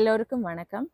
எல்லோருக்கும் வணக்கம்.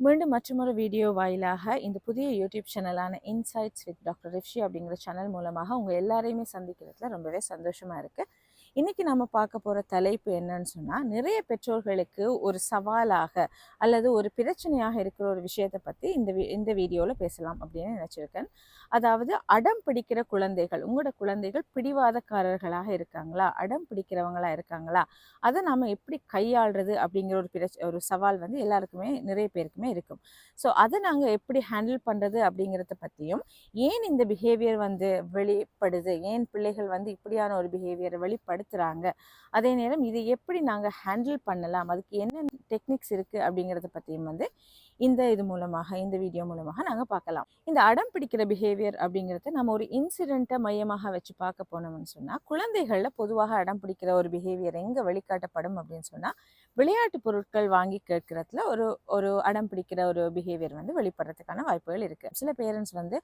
மீண்டும் மற்றொரு வீடியோ வாயிலாக இந்த புதிய யூடியூப் சேனலான இன்சைட்ஸ் வித் டாக்டர் ரிஷி அப்படிங்கிற சேனல் மூலமாக உங்கள் எல்லாரையுமே சந்திக்கிறதுல ரொம்பவே சந்தோஷமாக இருக்குது இன்றைக்கி நம்ம பார்க்க போகிற தலைப்பு என்னன்னு சொன்னால் நிறைய பெற்றோர்களுக்கு ஒரு சவாலாக அல்லது ஒரு பிரச்சனையாக இருக்கிற ஒரு விஷயத்தை பற்றி இந்த வி இந்த வீடியோவில் பேசலாம் அப்படின்னு நினச்சிருக்கேன். அதாவது அடம் பிடிக்கிற குழந்தைகள் உங்களோட குழந்தைகள் பிடிவாதக்காரர்களாக இருக்காங்களா? அடம் பிடிக்கிறவங்களா இருக்காங்களா? அதை நாம் எப்படி கையாளுறது அப்படிங்கிற ஒரு பிரச்ச ஒரு சவால் வந்து எல்லாருக்குமே நிறைய பேருக்குமே இருக்கும். ஸோ அதை நாங்கள் எப்படி ஹேண்டில் பண்ணுறது அப்படிங்கிறத பற்றியும் ஏன் இந்த பிஹேவியர் வந்து வெளிப்படுது? ஏன் பிள்ளைகள் வந்து இப்படியான ஒரு பிஹேவியரை வெளிப்படுத்துகிறாங்க அதே நேரம் இதை எப்படி நாங்கள் ஹேண்டில் பண்ணலாம்? அதுக்கு என்ன டெக்னிக்ஸ் இருக்குது அப்படிங்கிறத பற்றியும் வந்து இந்த இது மூலமாக இந்த வீடியோ மூலமாக நாங்கள் பார்க்கலாம். இந்த அடம் பிடிக்கிற பிஹேவியர் அப்படிங்கிறத நம்ம ஒரு இன்சிடெண்ட்டை மையமாக வச்சு பார்க்க போனோம்னு சொன்னால் குழந்தைகளில் பொதுவாக அடம் பிடிக்கிற ஒரு பிஹேவியர் எங்கே வெளிக்காட்டப்படும் அப்படின்னு சொன்னால் விளையாட்டு பொருட்கள் வாங்கி கேட்கறதுல ஒரு ஒரு அடம் பிடிக்கிற ஒரு பிஹேவியர் வந்து வெளிப்படுறதுக்கான வாய்ப்புகள் இருக்குது சில பேரண்ட்ஸ் வந்து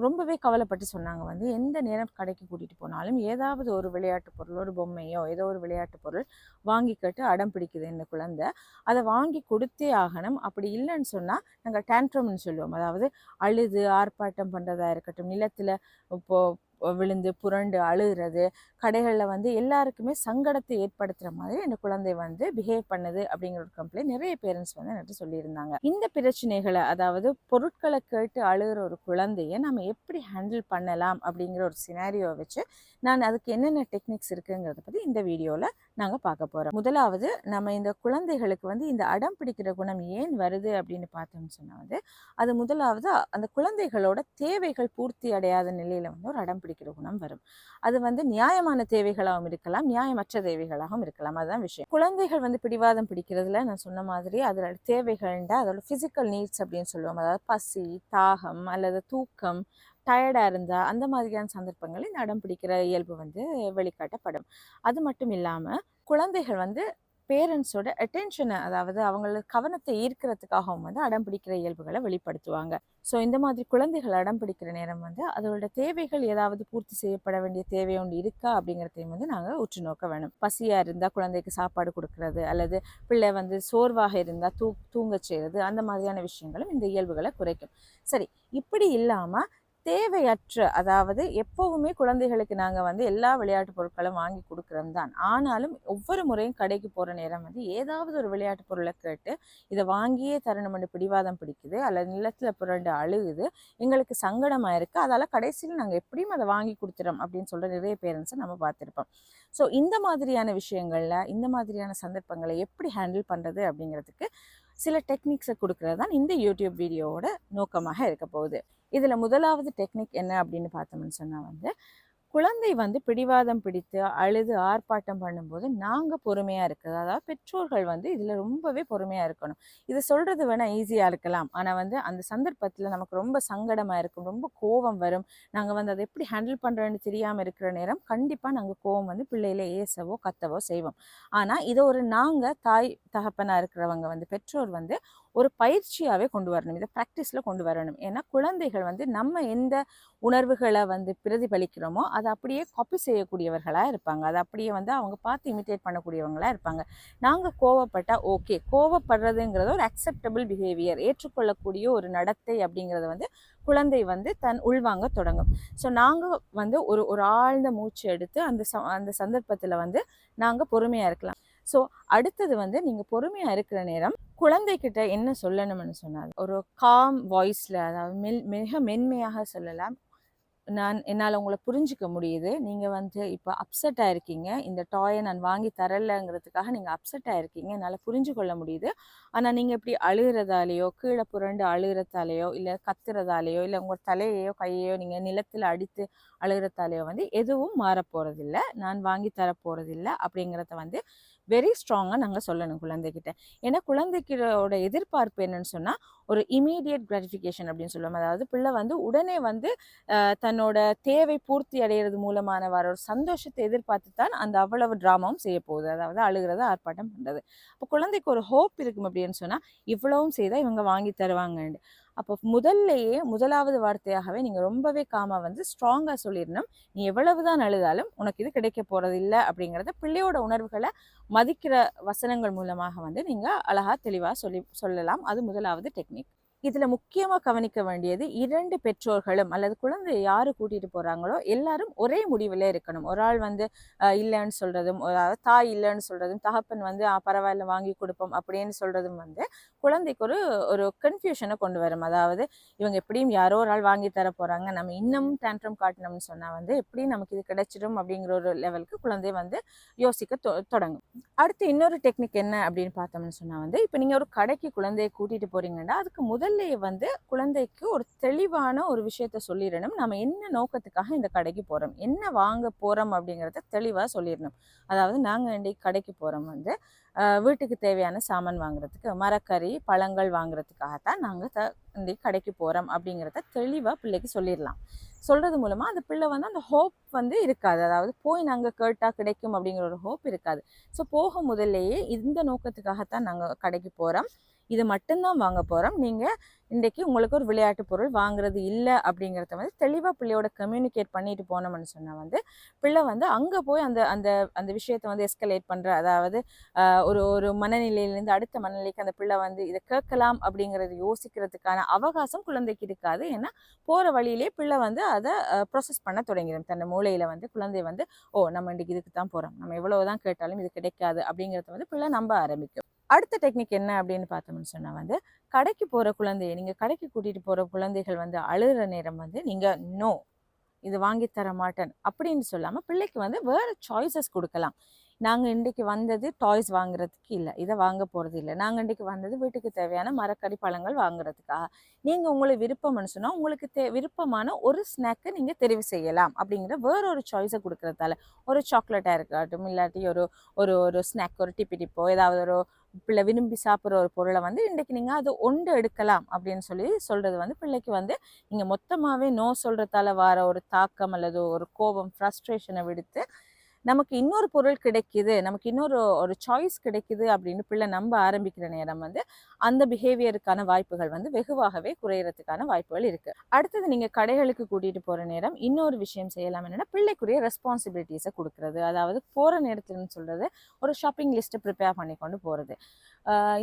ரொம்பவே கவலைப்பட்டு சொன்னாங்க வந்து எந்த நேரம் கடைக்கு கூட்டிகிட்டு போனாலும் ஏதாவது ஒரு விளையாட்டு பொருள் ஒரு பொம்மையோ ஏதோ ஒரு விளையாட்டு பொருள் வாங்கி கேட்டு அடம் பிடிக்குது இந்த குழந்தை. அதை வாங்கி கொடுத்தே ஆகணும். அப்படி இல்லைன்னு சொன்னால் நாங்கள் டேண்ட்ரம்னு சொல்லுவோம். அதாவது அழுது ஆர்ப்பாட்டம் பண்ணுறதா இருக்கட்டும் நிலத்தில் இப்போது விழுந்து புரண்டு அழுகிறது கடைகளில் வந்து எல்லாருக்குமே சங்கடத்தை ஏற்படுத்துகிற மாதிரி இந்த குழந்தை வந்து பிஹேவ் பண்ணுது அப்படிங்கிற ஒரு கம்ப்ளைண்ட் நிறைய பேரண்ட்ஸ் வந்து என்கிட்ட சொல்லியிருந்தாங்க. இந்த பிரச்சனைகளை அதாவது பொருட்களை கேட்டு அழுகிற ஒரு குழந்தைய நம்ம எப்படி ஹேண்டில் பண்ணலாம் அப்படிங்கிற ஒரு சினாரியோ வச்சு நான் அதுக்கு என்னென்ன டெக்னிக்ஸ் இருக்குங்கிறத பற்றி இந்த வீடியோவில் நாங்கள் பார்க்க போகிறோம் முதலாவது நம்ம இந்த குழந்தைகளுக்கு வந்து இந்த அடம் பிடிக்கிற குணம் ஏன் வருது அப்படின்னு பார்த்தோம்னு சொன்னால் வந்து அது முதலாவது அந்த குழந்தைகளோட தேவைகள் பூர்த்தி அடையாத நிலையில் வந்து ஒரு அடம் பிடிக்கிற குணம் வரும். அது வந்து நியாயமான தேவைகளாகவும் இருக்கலாம் நியாயமற்ற தேவைகளாகவும் இருக்கலாம். அதுதான் விஷயம். குழந்தைகள் வந்து பிடிவாதம் பிடிக்கிறதுல நான் சொன்ன மாதிரி அதில் தேவைகள்ண்டா அதோட ஃபிசிக்கல் நீட்ஸ் அப்படின்னு சொல்லுவோம். அதாவது பசி தாகம் அல்லது தூக்கம் டயர்டாக இருந்தால் அந்த மாதிரியான சந்தர்ப்பங்களில் நடம் பிடிக்கிற இயல்பு வந்து வெளிக்காட்டப்படும். அது மட்டும் இல்லாமல் குழந்தைகள் வந்து பேரண்ட்ஸோட அட்டென்ஷனை அதாவது அவங்கள கவனத்தை ஈர்க்கிறதுக்காகவும் வந்து அடம் பிடிக்கிற இயல்புகளை வெளிப்படுத்துவாங்க. ஸோ இந்த மாதிரி குழந்தைகள் அடம் பிடிக்கிற நேரம் வந்து அதோட தேவைகள் ஏதாவது பூர்த்தி செய்யப்பட வேண்டிய தேவை ஒன்று இருக்கா அப்படிங்கிறதையும் வந்து நாங்கள் உற்று நோக்க வேணும். பசியாக இருந்தால் குழந்தைக்கு சாப்பாடு கொடுக்கறது அல்லது பிள்ளை வந்து சோர்வாக இருந்தால் தூ தூங்க செய்கிறது அந்த மாதிரியான விஷயங்களும் இந்த இயல்புகளை குறைக்கும். சரி இப்படி இல்லாமல் தேவையற்ற அதாவது எப்போவுமே குழந்தைகளுக்கு நாங்கள் வந்து எல்லா விளையாட்டு பொருட்களும் வாங்கி கொடுக்குறோம் தான் ஆனாலும் ஒவ்வொரு முறையும் கடைக்கு போகிற நேரம் வந்து ஏதாவது ஒரு விளையாட்டு பொருளை கேட்டு இதை வாங்கியே தரணும்னு பிடிவாதம் பிடிக்குது அல்லது நிலத்தில் புரண்டு அழுகுது எங்களுக்கு சங்கடமாக இருக்குது அதால் கடைசியில் நாங்கள் எப்படியும் அதை வாங்கி கொடுத்துறோம் அப்படின்னு சொல்கிற நிறைய பேரண்ட்ஸை நம்ம பார்த்துருப்போம். ஸோ இந்த மாதிரியான விஷயங்களில் இந்த மாதிரியான சந்தர்ப்பங்களை எப்படி ஹேண்டில் பண்ணுறது அப்படிங்கிறதுக்கு சில டெக்னிக்ஸை கொடுக்கறது தான் இந்த யூடியூப் வீடியோவோட நோக்கமாக இருக்க போகுது. இதில் முதலாவது டெக்னிக் என்ன அப்படின்னு பார்த்தோம்னு சொன்னால் வந்து குழந்தை வந்து பிடிவாதம் பிடித்து அழுது ஆர்ப்பாட்டம் பண்ணும்போது நாங்கள் பொறுமையாக இருக்குது அதாவது பெற்றோர்கள் வந்து இதில் ரொம்பவே பொறுமையாக இருக்கணும். இது சொல்கிறது வேணால் ஈஸியாக இருக்கலாம். ஆனால் வந்து அந்த சந்தர்ப்பத்தில் நமக்கு ரொம்ப சங்கடமாக இருக்கும். ரொம்ப கோவம் வரும். நாங்கள் வந்து அதை எப்படி ஹேண்டில் பண்ணுறோன்னு தெரியாமல் இருக்கிற நேரம் கண்டிப்பாக நாங்கள் கோவம் வந்து பிள்ளையில ஏசவோ கத்தவோ செய்வோம். ஆனால் இதை ஒரு நாங்கள் தாய் தகப்பனாக இருக்கிறவங்க வந்து பெற்றோர் வந்து ஒரு பயிற்சியாகவே கொண்டு வரணும். இதை ப்ராக்டிஸில் கொண்டு வரணும். ஏன்னா குழந்தைகள் வந்து நம்ம எந்த உணர்வுகளை வந்து பிரதிபலிக்கிறோமோ அதை அப்படியே காப்பி செய்யக்கூடியவர்களாக இருப்பாங்க. அதை அப்படியே வந்து அவங்க பார்த்து இமிட்டேட் பண்ணக்கூடியவங்களாக இருப்பாங்க. நாங்கள் கோவப்பட்டால் ஓகே கோவப்படுறதுங்கிறது ஒரு அக்செப்டபிள் பிஹேவியர் ஏற்றுக்கொள்ளக்கூடிய ஒரு நடத்தை அப்படிங்கிறத வந்து குழந்தை வந்து தன் உள்வாங்க தொடங்கும். ஸோ நாங்கள் வந்து ஒரு ஒரு ஆழ்ந்த மூச்சு எடுத்து அந்த ச அந்த சந்தர்ப்பத்தில் வந்து நாங்கள் பொறுமையாக இருக்கலாம். ஸோ அடுத்தது வந்து நீங்கள் பொறுமையாக இருக்கிற நேரம் குழந்தைகிட்ட என்ன சொல்லணும்னு சொன்னால் ஒரு காம் வாய்ஸில் அதாவது மெல் மிக மென்மையாக சொல்லலாம். நான் என்னால் உங்களை புரிஞ்சிக்க முடியுது. நீங்கள் வந்து இப்போ அப்செட்டாக இருக்கீங்க இந்த டாயை நான் வாங்கி தரலைங்கிறதுக்காக நீங்கள் அப்செட்டாக இருக்கீங்க என்னால் புரிஞ்சு கொள்ள முடியுது. ஆனால் நீங்கள் இப்படி அழுகிறதாலேயோ கீழே புரண்டு அழுகிறதாலேயோ இல்லை கத்துறதாலேயோ இல்லை உங்கள் தலையையோ கையையோ நீங்கள் நிலத்தில் அடித்து அழுகிறதாலேயோ வந்து எதுவும் மாறப்போகிறதில்ல நான் வாங்கி தரப்போகிறதில்ல அப்படிங்கிறத வந்து வெரி ஸ்ட்ராங்காக நாங்கள் சொல்லணும் குழந்தைகிட்ட. ஏன்னா குழந்தைகளோட எதிர்பார்ப்பு என்னன்னு சொன்னால் ஒரு இமீடியட் கிராட்டிஃபிகேஷன் அப்படின்னு சொல்லுவோம். அதாவது பிள்ளை வந்து உடனே வந்து தன்னோட தேவை பூர்த்தி அடைகிறது மூலமான வர ஒரு சந்தோஷத்தை எதிர்பார்த்து தான் அந்த அவ்வளவு ட்ராமாவும் செய்ய போகுது. அதாவது அழுகிறத ஆர்ப்பாட்டம் பண்ணுறது அப்போ குழந்தைக்கு ஒரு ஹோப் இருக்கும் அப்படின்னு சொன்னால் இவ்வளவும் செய்தால் இவங்க வாங்கி தருவாங்கன்னு அப்போ முதல்லையே முதலாவது வார்த்தையாகவே நீங்கள் ரொம்பவே காமா வந்து ஸ்ட்ராங்காக சொல்லிடணும். நீ எவ்வளவு தான் அழுதாலும் உனக்கு இது கிடைக்க போகிறது இல்லை அப்படிங்கிறத பிள்ளையோட உணர்வுகளை மதிக்கிற வசனங்கள் மூலமாக வந்து நீங்கள் அழகாக தெளிவாக சொல்லி சொல்லலாம். அது முதலாவது டெக்னிக் இதில் முக்கியமாக கவனிக்க வேண்டியது இரண்டு பெற்றோர்களும் அல்லது குழந்தையை யார் கூட்டிகிட்டு போகிறாங்களோ எல்லாரும் ஒரே முடிவில் இருக்கணும். ஒரு ஆள் வந்து இல்லைன்னு சொல்கிறதும் அதாவது தாய் இல்லைன்னு சொல்கிறதும் தகப்பன் வந்து பரவாயில்ல வாங்கி கொடுப்போம் அப்படின்னு சொல்கிறதும் வந்து குழந்தைக்கு ஒரு ஒரு கன்ஃபியூஷனை கொண்டு வரும். அதாவது இவங்க எப்படியும் யாரோ ஒரு ஆள் வாங்கி தர போகிறாங்க நம்ம இன்னமும் டேண்ட்ரம் காட்டணும்னு சொன்னால் வந்து எப்படி நமக்கு இது கிடைச்சிடும் அப்படிங்கிற ஒரு லெவலுக்கு குழந்தை வந்து யோசிக்க தொ- தொடங்கும். அடுத்து இன்னொரு டெக்னிக் என்ன அப்படின்னு பார்த்தோம்னு சொன்னால் வந்து இப்போ நீங்கள் ஒரு கடைக்கு குழந்தையை கூட்டிகிட்டு போகிறீங்கன்னா அதுக்கு முதல் முதல்லயே வந்து குழந்தைக்கு ஒரு தெளிவான ஒரு விஷயத்த சொல்லிடணும். நம்ம என்ன நோக்கத்துக்காக இந்த கடைக்கு போகிறோம் என்ன வாங்க போகிறோம் அப்படிங்கிறத தெளிவாக சொல்லிடணும். அதாவது நாங்கள் இன்றைக்கு கடைக்கு போகிறோம் வந்து வீட்டுக்கு தேவையான சாமான் வாங்குறதுக்கு மரக்கறி பழங்கள் வாங்குறதுக்காகத்தான் நாங்கள் த இன்றைக்கு கடைக்கு போகிறோம் அப்படிங்கிறத தெளிவாக பிள்ளைக்கு சொல்லிடலாம். சொல்கிறது மூலமாக அந்த பிள்ளை வந்து அந்த ஹோப் வந்து இருக்காது. அதாவது போய் நாங்கள் கேட்டால் கிடைக்கும் அப்படிங்கிற ஒரு ஹோப் இருக்காது. ஸோ போக முதல்லையே இந்த நோக்கத்துக்காகத்தான் நாங்கள் கடைக்கு போகிறோம் இது மட்டும்தான் வாங்க போகிறோம் நீங்கள் இன்றைக்கு உங்களுக்கு ஒரு விளையாட்டு பொருள் வாங்குறது இல்லை அப்படிங்கிறத வந்து தெளிவாக பிள்ளையோட கம்யூனிகேட் பண்ணிட்டு போனோம்னு சொன்னால் வந்து பிள்ளை வந்து அங்கே போய் அந்த அந்த அந்த விஷயத்தை வந்து எஸ்கலேட் பண்ணுற அதாவது ஒரு ஒரு மனநிலையிலேருந்து அடுத்த மனநிலைக்கு அந்த பிள்ளை வந்து இதை கேட்கலாம் அப்படிங்கிறது யோசிக்கிறதுக்கான அவகாசம் குழந்தைக்கு இருக்காது. ஏன்னா போகிற வழியிலே பிள்ளை வந்து அதை ப்ரொசஸ் பண்ண தொடங்கிடும். தன் மூளையில் வந்து குழந்தை வந்து ஓ நம்ம இன்றைக்கி இதுக்கு தான் போகிறோம் நம்ம எவ்வளோ தான் கேட்டாலும் இது கிடைக்காது அப்படிங்கிறத வந்து பிள்ளை நம்ப ஆரம்பிக்கும். அடுத்த டெக்னிக் என்ன அப்படின்னு பார்த்தோம்னு சொன்னா வந்து கடைக்கு போற குழந்தைய நீங்க கடைக்கு கூட்டிட்டு போற குழந்தைகள் வந்து அழுகிற நேரம் வந்து நீங்க நோ இது வாங்கி தர மாட்டேன். அப்படின்னு சொல்லாம பிள்ளைக்கு வந்து வேற சாய்ஸஸ் கொடுக்கலாம். நாங்கள் இன்றைக்கு வந்தது டாய்ஸ் வாங்குறதுக்கு இல்லை. இதை வாங்க போகிறது இல்லை. நாங்கள் இன்றைக்கு வந்தது வீட்டுக்கு தேவையான மரக்கடி பழங்கள் வாங்குறதுக்காக நீங்கள் உங்களுக்கு விருப்பம்னு சொன்னால் உங்களுக்கு தே விருப்பமான ஒரு ஸ்நாக்கை நீங்கள் தெரிவு செய்யலாம் அப்படிங்கிற வேற ஒரு சாய்ஸை கொடுக்குறதால. ஒரு சாக்லேட்டாக இருக்கட்டும் இல்லாட்டி ஒரு ஒரு ஒரு ஸ்நாக் ஒரு டிப்பி டிப்போ ஏதாவது ஒரு பிள்ளை விரும்பி சாப்பிட்ற ஒரு பொருளை வந்து இன்றைக்கு நீங்கள் அது ஒன்று எடுக்கலாம் அப்படின்னு சொல்லி சொல்கிறது வந்து பிள்ளைக்கு வந்து நீங்கள் மொத்தமாகவே நோ சொல்கிறதால வர ஒரு தாக்கம் அல்லது ஒரு கோபம் ஃப்ரஸ்ட்ரேஷனை விடுத்து நமக்கு இன்னொரு பொருள் கிடைக்குது நமக்கு இன்னொரு ஒரு சாய்ஸ் கிடைக்குது அப்படின்னு பிள்ளை நம்ப ஆரம்பிக்கிற நேரம் வந்து அந்த பிஹேவியருக்கான வாய்ப்புகள் வந்து வெகுவாகவே குறையறதுக்கான வாய்ப்புகள் இருக்குது அடுத்தது நீங்கள் கடைகளுக்கு கூட்டிகிட்டு போகிற நேரம் இன்னொரு விஷயம் செய்யலாம். என்னென்னா பிள்ளைக்குரிய ரெஸ்பான்சிபிலிட்டிஸை கொடுக்குறது. அதாவது போகிற நேரத்துலன்னு சொல்கிறது ஒரு ஷாப்பிங் லிஸ்ட்டை ப்ரிப்பேர் பண்ணி கொண்டு போகிறது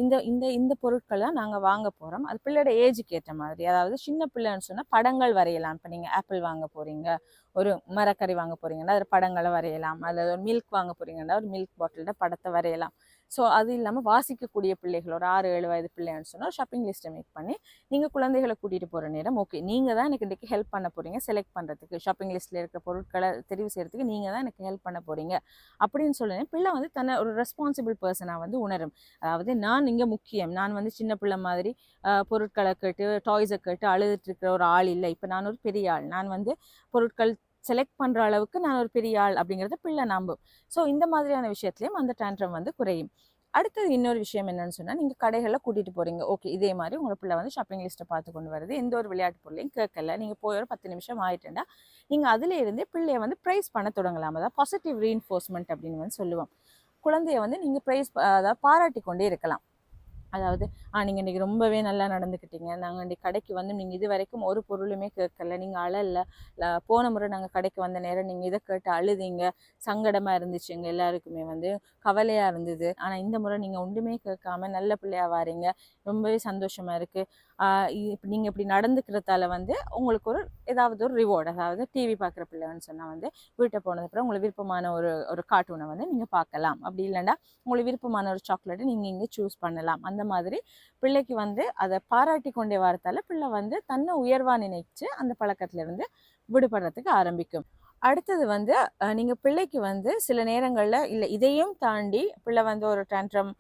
இந்த இந்த இந்த பொருட்களை நாங்கள் வாங்க போகிறோம் அது பிள்ளையோட ஏஜுக்கு ஏற்ற மாதிரி. அதாவது சின்ன பிள்ளைன்னு சொன்னால் படங்கள் வரையலாம். இப்போ நீங்கள் ஆப்பிள் வாங்க போகிறீங்க ஒரு மரக்கறி வாங்க போறீங்கன்னா அதில் படங்களை வரையலாம். அதில் ஒரு மில்க் வாங்க போறீங்கன்னா ஒரு மில்க் பாட்டிலோட படத்தை வரையலாம். ஸோ அது இல்லாமல் வாசிக்கக்கூடிய பிள்ளைகள் ஒரு ஆறு ஏழு வயது பிள்ளைன்னு சொன்னால் ஷாப்பிங் லிஸ்ட்டை மேக் பண்ணி நீங்கள் குழந்தைகளை கூட்டிகிட்டு போகிற நேரம் ஓகே நீங்கள் தான் எனக்கு இன்றைக்கி ஹெல்ப் பண்ண போகிறீங்க செலக்ட் பண்ணுறதுக்கு ஷாப்பிங் லிஸ்ட்டில் இருக்கிற பொருட்களை தெரிவு செய்கிறதுக்கு நீங்கள் தான் எனக்கு ஹெல்ப் பண்ண போகிறீங்க அப்படின்னு சொல்லி பிள்ளை வந்து தன்னை ஒரு ரெஸ்பான்சிபிள் பர்சனாக வந்து உணரும். அதாவது நான் இங்கே முக்கியம். நான் வந்து சின்ன பிள்ளை மாதிரி பொருட்களை கேட்டு டாய்ஸை கேட்டு அழுதுட்டு இருக்கிற ஒரு ஆள் இல்லை. இப்போ நான் ஒரு பெரிய ஆள். நான் வந்து பொருட்கள் செலக்ட் பண்ணுற அளவுக்கு நான் ஒரு பெரிய ஆள் அப்படிங்கிறத பிள்ளை நம்பும். ஸோ இந்த மாதிரியான விஷயத்துலையும் அந்த டேண்ட்ரம் வந்து குறையும். அடுத்தது இன்னொரு விஷயம் என்னன்னு சொன்னால் நீங்கள் கடைகளில் கூட்டிகிட்டு போகிறீங்க ஓகே இதே மாதிரி உங்கள் பிள்ளை வந்து ஷாப்பிங் லிஸ்ட்டை பார்த்து கொண்டு வருது எந்த ஒரு விளையாட்டு பொருளையும் கேட்கல. நீங்கள் போய் ஒரு பத்து நிமிஷம் ஆயிட்டுண்டா நீங்கள் அதிலே இருந்தே பிள்ளைய வந்து ப்ரைஸ் பண்ண தொடங்கலாம். அதாவது பாசிட்டிவ் ரீஎன்ஃபோர்ஸ்மெண்ட் அப்படின்னு வந்து சொல்லுவோம். குழந்தைய வந்து நீங்கள் ப்ரைஸ் அதாவது பாராட்டி கொண்டே இருக்கலாம். அதாவது ஆ நீங்கள் இன்றைக்கி ரொம்பவே நல்லா நடந்துக்கிட்டீங்க. நாங்கள் இன்றைக்கி கடைக்கு வந்து நீங்கள் இது வரைக்கும் ஒரு பொருளுமே கேட்கல. நீங்கள் அழல போன முறை நாங்கள் கடைக்கு வந்த நேரம் நீங்கள் இதை கேட்டு அழுதீங்க. சங்கடமாக இருந்துச்சு எங்கள் எல்லாருக்குமே வந்து. கவலையாக இருந்தது. ஆனால் இந்த முறை நீங்கள் ஒன்றுமே கேட்காம நல்ல பிள்ளையா வாரீங்க. ரொம்பவே சந்தோஷமாக இருக்குது இப்போ நீங்கள் இப்படி நடந்துக்கிறதால வந்து உங்களுக்கு ஒரு ஏதாவது ஒரு ரிவார்டு அதாவது டிவி பார்க்குற பிள்ளைன்னு சொன்னால் வந்து வீட்டை போனதுக்கப்புறம் உங்களுக்கு விருப்பமான ஒரு ஒரு கார்ட்டூனை வந்து நீங்கள் பார்க்கலாம். அப்படி இல்லைன்னா உங்களுக்கு விருப்பமான ஒரு சாக்லேட்டை நீங்கள் இங்கே சூஸ் பண்ணலாம். அந்த மாதிரி பிள்ளைக்கு வந்து அதை பாராட்டி கொண்டே வரத்தால பிள்ளை வந்து தன்னை உயர்வா நினைச்சு அந்த பழக்கத்துல இருந்து விடுபடுறதுக்கு ஆரம்பிக்கும். அடுத்தது வந்து நீங்கள் நீங்க பிள்ளைக்கு வந்து சில நேரங்களில் இல்ல இதையும் தாண்டி பிள்ளை வந்து ஒரு டேண்ட்ரம்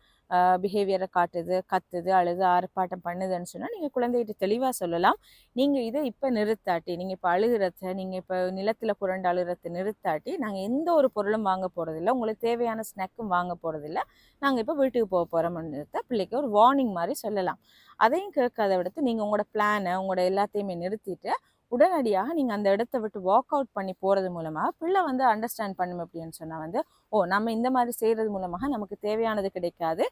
பிஹேவியரை காட்டுது கத்துது அழுது ஆர்ப்பாட்டம் பண்ணுதுன்னு சொன்னால் நீங்கள் குழந்தைகிட்ட தெளிவாக சொல்லலாம். நீங்கள் இதை இப்போ நிறுத்தாட்டி நீங்கள் இப்போ அழுகிறத நீங்கள் இப்போ நிலத்தில் புரண்டு அழுகிறத நிறுத்தாட்டி நாங்கள் எந்த ஒரு பொருளும் வாங்க போகிறதில்ல உங்களுக்கு தேவையான ஸ்நாக்கும் வாங்க போகிறதில்ல நாங்கள் இப்போ வீட்டுக்கு போக போறோம்னு பிள்ளைக்கு ஒரு வார்னிங் மாதிரி சொல்லலாம். அதையும் கேட்காத விடுத்து நீங்கள் உங்களோட பிளானை உங்களோட எல்லாத்தையுமே நிறுத்திட்டு உடனடியாக நீங்கள் அந்த இடத்த விட்டு வாக் அவுட் பண்ணி போகிறது மூலமாக பிள்ளை வந்து அண்டர்ஸ்டாண்ட் பண்ணும் அப்படின்னு சொன்னால் வந்து ஓ நம்ம இந்த மாதிரி செய்கிறது மூலமாக நமக்கு தேவையானது கிடைக்காது.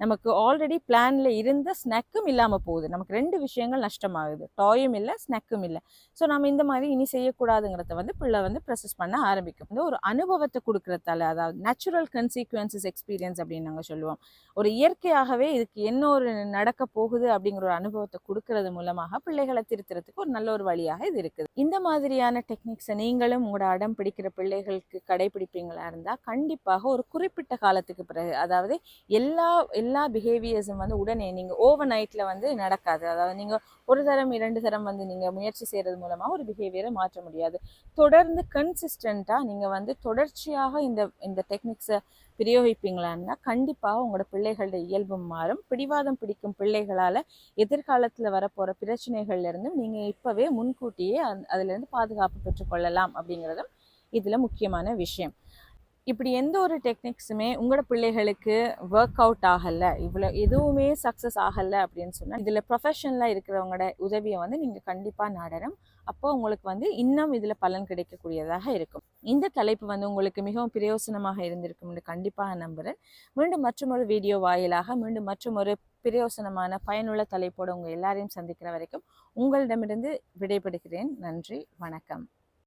நமக்கு ஆல்ரெடி பிளானில் இருந்த ஸ்நாக்கும் இல்லாமல் போகுது. நமக்கு ரெண்டு விஷயங்கள் நஷ்டமாகுது. டாயும் இல்லை ஸ்நாக்கும் இல்லை. ஸோ நம்ம இந்த மாதிரி இனி செய்யக்கூடாதுங்கிறத வந்து பிள்ளை வந்து ப்ரொசஸ் பண்ண ஆரம்பிக்கும். வந்து ஒரு அனுபவத்தை கொடுக்குறதால அதாவது நேச்சுரல் கன்சீக்வன்சஸ் எக்ஸ்பீரியன்ஸ் அப்படின்னு நாங்கள் சொல்லுவோம். ஒரு இயற்கையாகவே இதுக்கு என்ன ஒரு நடக்க போகுது அப்படிங்கிற ஒரு அனுபவத்தை கொடுக்கறது மூலமாக பிள்ளைகளை திருத்துறதுக்கு ஒரு நல்ல ஒரு வழியாக இது இருக்குது. இந்த மாதிரியான டெக்னிக்ஸை நீங்களும் உங்களோட அடம் பிடிக்கிற பிள்ளைகளுக்கு கடைபிடிப்பீங்களா இருந்தால் கண்டிப்பாக ஒரு குறிப்பிட்ட காலத்துக்கு பிறகு அதாவது எல்லா எல்லா பிஹேவியர்ஸும் வந்து உடனே நீங்கள் ஓவர் நைட்டில் வந்து நடக்காது. அதாவது நீங்கள் ஒரு தரம் இரண்டு தரம் வந்து நீங்கள் முயற்சி செய்கிறது மூலமாக ஒரு பிஹேவியரை மாற்ற முடியாது. தொடர்ந்து கன்சிஸ்டண்ட்டாக நீங்கள் வந்து தொடர்ச்சியாக இந்த இந்த டெக்னிக்ஸை பிரயோகிப்பீங்களான்னா கண்டிப்பாக உங்களோட பிள்ளைகளோட இயல்பு மாறும். பிடிவாதம் பிடிக்கும் பிள்ளைகளால் எதிர்காலத்தில் வரப்போகிற பிரச்சனைகள்லேருந்தும் நீங்கள் இப்போவே முன்கூட்டியே அந் அதுலேருந்து பாதுகாப்பு பெற்றுக்கொள்ளலாம் அப்படிங்கிறதும் இதில் முக்கியமான விஷயம். இப்படி எந்த ஒரு டெக்னிக்ஸுமே உங்களோட பிள்ளைகளுக்கு ஒர்க் அவுட் ஆகலை. இவ்வளோ எதுவுமே சக்ஸஸ் ஆகலை அப்படின்னு சொன்னால் இதில் ப்ரொஃபஷனலாக இருக்கிறவங்களோட உதவியை வந்து நீங்கள் கண்டிப்பாக நாடணும். அப்போ உங்களுக்கு வந்து இன்னும் இதில் பலன் கிடைக்கக்கூடியதாக இருக்கும். இந்த தலைப்பு வந்து உங்களுக்கு மிகவும் பிரயோசனமாக இருந்திருக்கும்னு கண்டிப்பாக நம்புகிறேன் மீண்டும் மற்றொரு வீடியோ வாயிலாக மீண்டும் மற்றொரு பிரயோசனமான பயனுள்ள தலைப்போடு உங்கள் எல்லாரையும் சந்திக்கிற வரைக்கும் உங்களிடமிருந்து விடைபெறுகிறேன். நன்றி வணக்கம்.